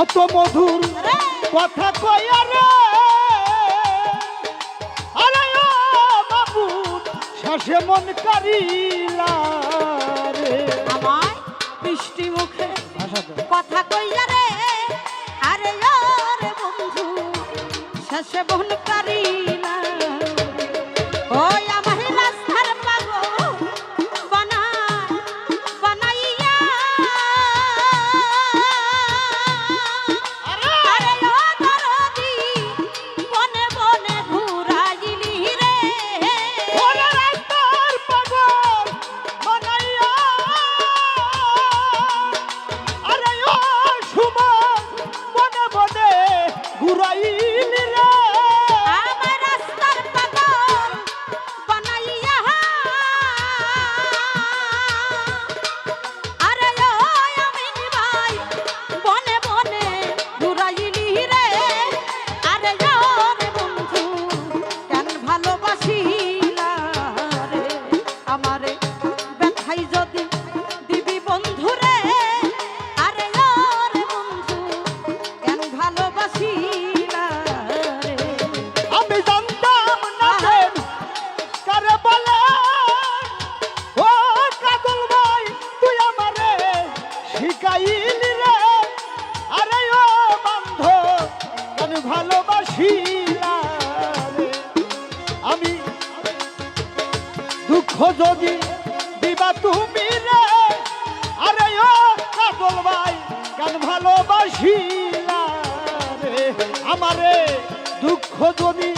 কত মধুর কথা কয়া রে। আরে বাবু শ্বাসে মন কারিলা রে। আমার বৃষ্টি মুখে কথা কইয়া রে। আরে রে বন্ধু শ্বাসে মন কারিলা শিকাইল রে। আরে ও বান্ধ কেন ভালোবাসি আমি দুঃখ যদি দিবা তুমি রে। আরে ও কাবল ভাই, কেন ভালোবাসি আমারে দুঃখ যদি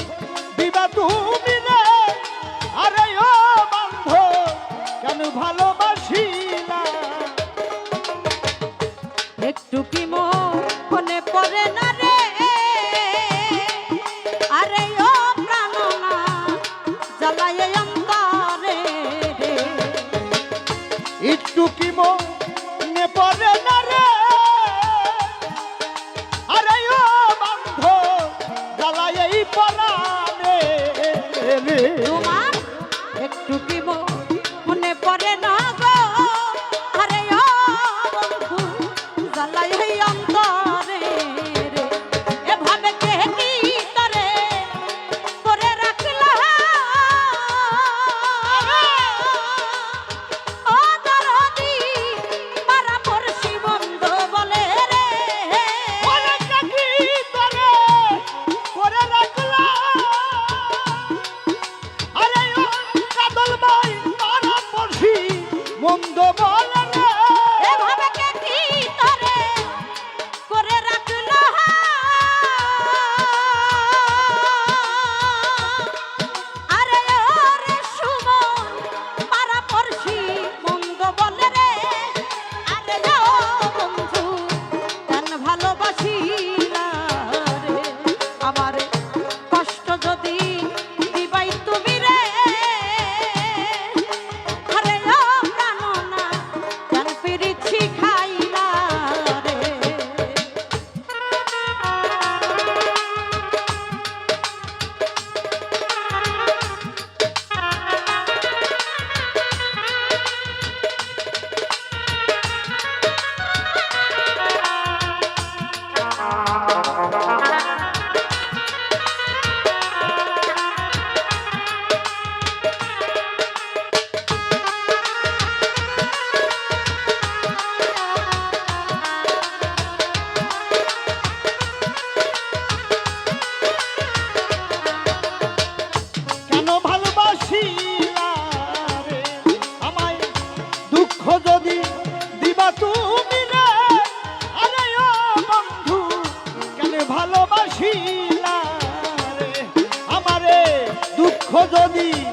বাড়ি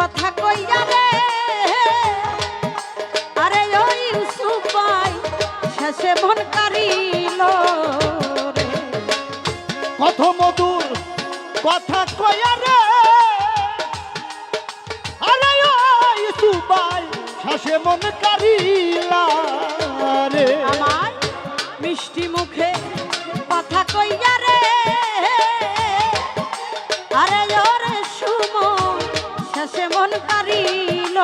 কথা কইয়া রে আরে ওই সুপাই শেষে মন কারিল কত মধুর কথা কইয়া রে। আরে ওই সুপাই শেষে মন কারিলা রে। আমার মিষ্টি মুখে কথা কইয়া পারিল